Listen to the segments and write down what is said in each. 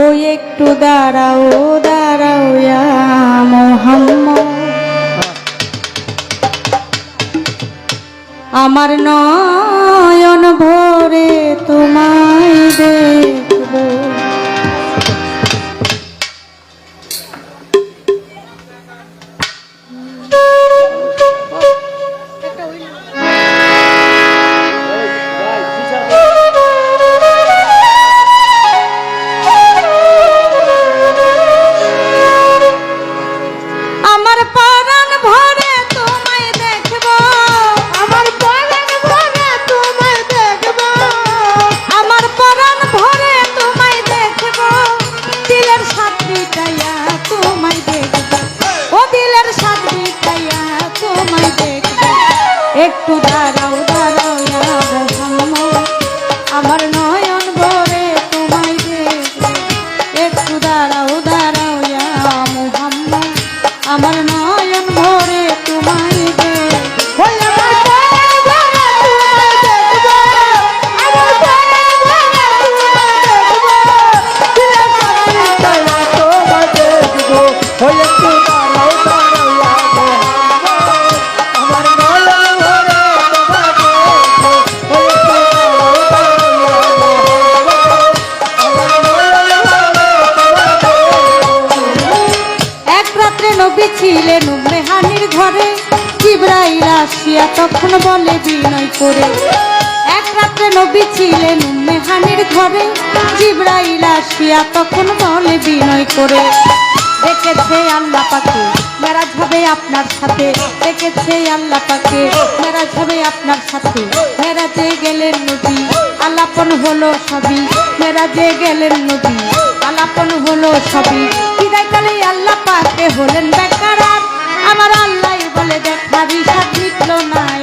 ও একটু দাঁড়াও দাঁড়াও মোহাম্মদ। আমার নয়ন ভ একটু দাঁড়াও দাঁড়াও আমার নয়ন ভরে তোমায় একটু দাঁড়াও দাঁড়াও আমার নয়ন গেছিলেন মেহানির ঘরে। ইব্রাহিম আসিয়া তখন বলে, বিনয় করে। এক রাত্রে নবী ছিলেন মেহানির ঘরে। জিব্রাইল আসিয়া তখন বলে, বিনয় করে। দেখেছে আল্লাহ পাকে, মেরাজ হবে আপনার সাথে। দেখেছে আল্লাহ পাকে, মেরাজ হবে আপনার সাথে। মেরাজে গেলেন নদী আল্লাপন হলো সবই। মেরাজে গেলেন নদী আলাপন হলো ছবি। বিদায়কালে আল্লাহ পাকে হলেন বেকার আমার আল্লাহ বলে দেখাবি সাত মিটল নাই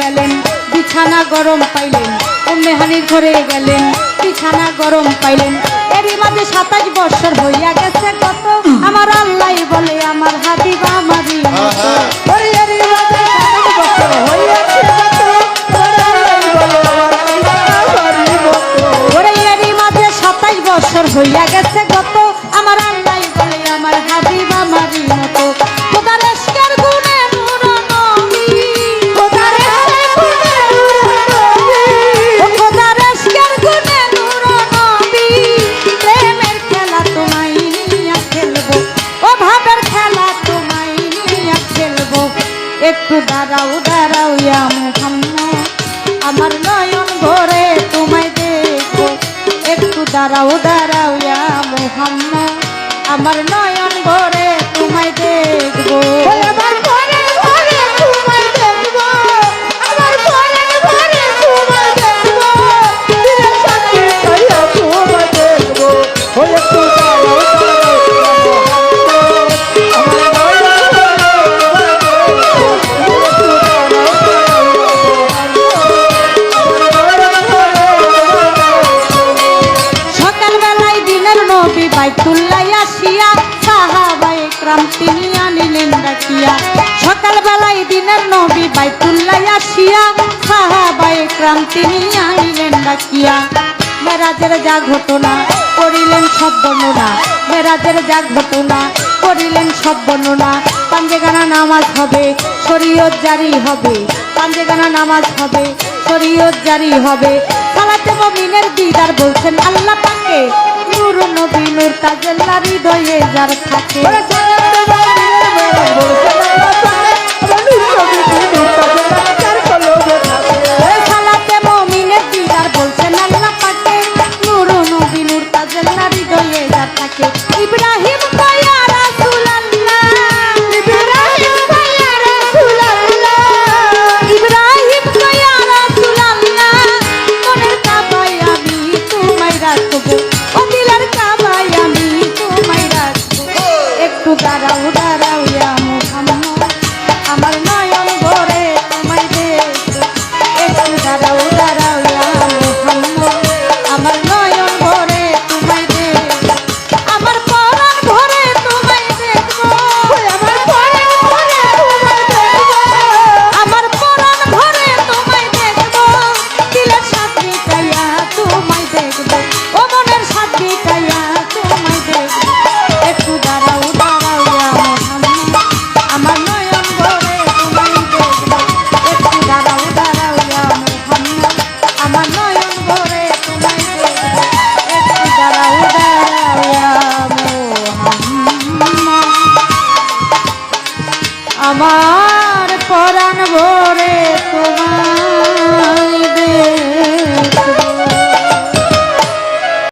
গেলেন বিছানা গরম পাইলেন মেহানির ঘরে গেলেন বিছানা গরম পাইলেন। এরই মাঝে সাতাশ বছর হইয়া গেছে কত আমার আল্লাহ বলে আমার হাতি বা বছর হইয়া গেছে কত একটু দাঁড়াও দাঁড়াও ইয়া মুহাম্মা আমার নয়ন ভরে তোমায় দেখো। একটু দাঁড়াও দাঁড়াও ইয়া মুহাম্মা আমার নয়ন ভরে বাইতুল্লাহ আসিয়া সাহাবাই ক্রাম তিনি আনিলেন ডাকিয়া। সকালবেলায় দিনের নবী বাইতুল্লাহ আসিয়া সাহাবাই ক্রাম তিনি আনিলেন ডাকিয়া। মেরাজের যা ঘটনা করিলেন সব বর্ণনা। মেরাজের যা ঘটনা করিলেন সব বর্ণনা। পাঞ্জেগানা নামাজ হবে, শরীয়ত জারি হবে। পাঞ্জেগানা নামাজ হবে, শরীয়ত জারি হবে। সালাতে মমিনের দিদার বলছেন, আল্লাহ তাজেল্লা হৃদয়ে যার থাকে।